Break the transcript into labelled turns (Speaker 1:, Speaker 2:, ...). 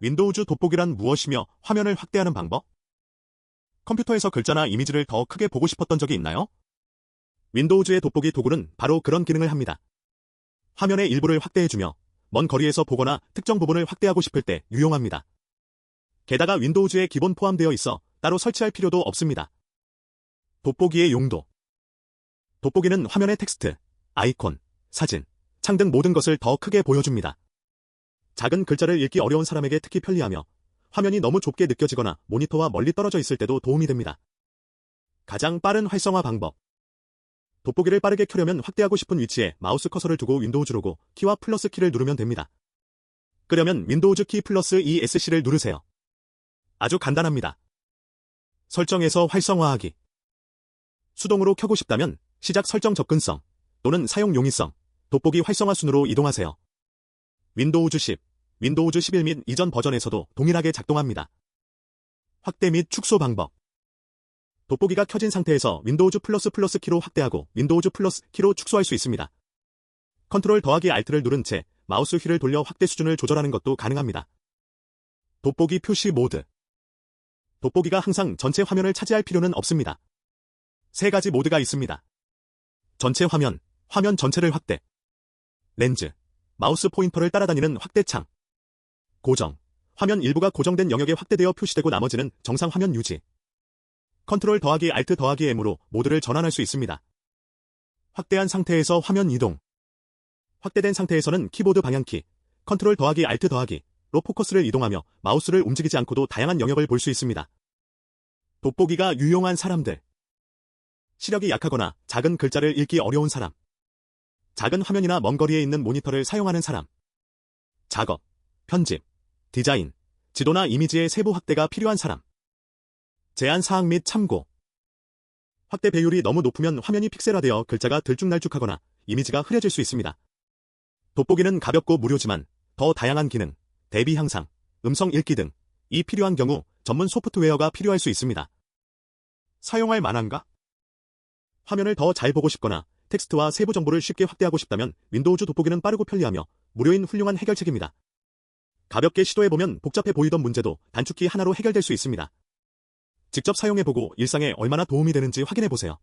Speaker 1: 윈도우즈 돋보기란 무엇이며 화면을 확대하는 방법? 컴퓨터에서 글자나 이미지를 더 크게 보고 싶었던 적이 있나요? 윈도우즈의 돋보기 도구는 바로 그런 기능을 합니다. 화면의 일부를 확대해주며 먼 거리에서 보거나 특정 부분을 확대하고 싶을 때 유용합니다. 게다가 윈도우즈에 기본 포함되어 있어 따로 설치할 필요도 없습니다. 돋보기의 용도 돋보기는 화면의 텍스트, 아이콘, 사진, 창 등 모든 것을 더 크게 보여줍니다. 작은 글자를 읽기 어려운 사람에게 특히 편리하며 화면이 너무 좁게 느껴지거나 모니터와 멀리 떨어져 있을 때도 도움이 됩니다. 가장 빠른 활성화 방법 돋보기를 빠르게 켜려면 확대하고 싶은 위치에 마우스 커서를 두고 윈도우즈 로고 키와 플러스 키를 누르면 됩니다. 끄려면 윈도우즈 키 플러스 ESC를 누르세요. 아주 간단합니다. 설정에서 활성화하기 수동으로 켜고 싶다면 시작 설정 접근성 또는 사용 용이성, 돋보기 활성화 순으로 이동하세요. 윈도우즈 10, 윈도우즈 11 및 이전 버전에서도 동일하게 작동합니다. 확대 및 축소 방법 돋보기가 켜진 상태에서 윈도우즈 플러스 플러스 키로 확대하고 윈도우즈 플러스 키로 축소할 수 있습니다. 컨트롤 더하기 알트를 누른 채 마우스 휠을 돌려 확대 수준을 조절하는 것도 가능합니다. 돋보기 표시 모드 돋보기가 항상 전체 화면을 차지할 필요는 없습니다. 세 가지 모드가 있습니다. 전체 화면, 화면 전체를 확대, 렌즈, 마우스 포인터를 따라다니는 확대창, 고정, 화면 일부가 고정된 영역에 확대되어 표시되고 나머지는 정상 화면 유지. 컨트롤 더하기 알트 더하기 M으로 모드를 전환할 수 있습니다. 확대한 상태에서 화면 이동. 확대된 상태에서는 키보드 방향키, 컨트롤 더하기 알트 더하기, 로 포커스를 이동하며 마우스를 움직이지 않고도 다양한 영역을 볼 수 있습니다. 돋보기가 유용한 사람들. 시력이 약하거나 작은 글자를 읽기 어려운 사람. 작은 화면이나 먼 거리에 있는 모니터를 사용하는 사람. 작업, 편집, 디자인, 지도나 이미지의 세부 확대가 필요한 사람. 제한 사항 및 참고. 확대 배율이 너무 높으면 화면이 픽셀화되어 글자가 들쭉날쭉하거나 이미지가 흐려질 수 있습니다. 돋보기는 가볍고 무료지만 더 다양한 기능, 대비 향상, 음성 읽기 등이 필요한 경우 전문 소프트웨어가 필요할 수 있습니다. 사용할 만한가? 화면을 더 잘 보고 싶거나 텍스트와 세부 정보를 쉽게 확대하고 싶다면 윈도우즈 돋보기는 빠르고 편리하며 무료인 훌륭한 해결책입니다. 가볍게 시도해보면 복잡해 보이던 문제도 단축키 하나로 해결될 수 있습니다. 직접 사용해보고 일상에 얼마나 도움이 되는지 확인해보세요.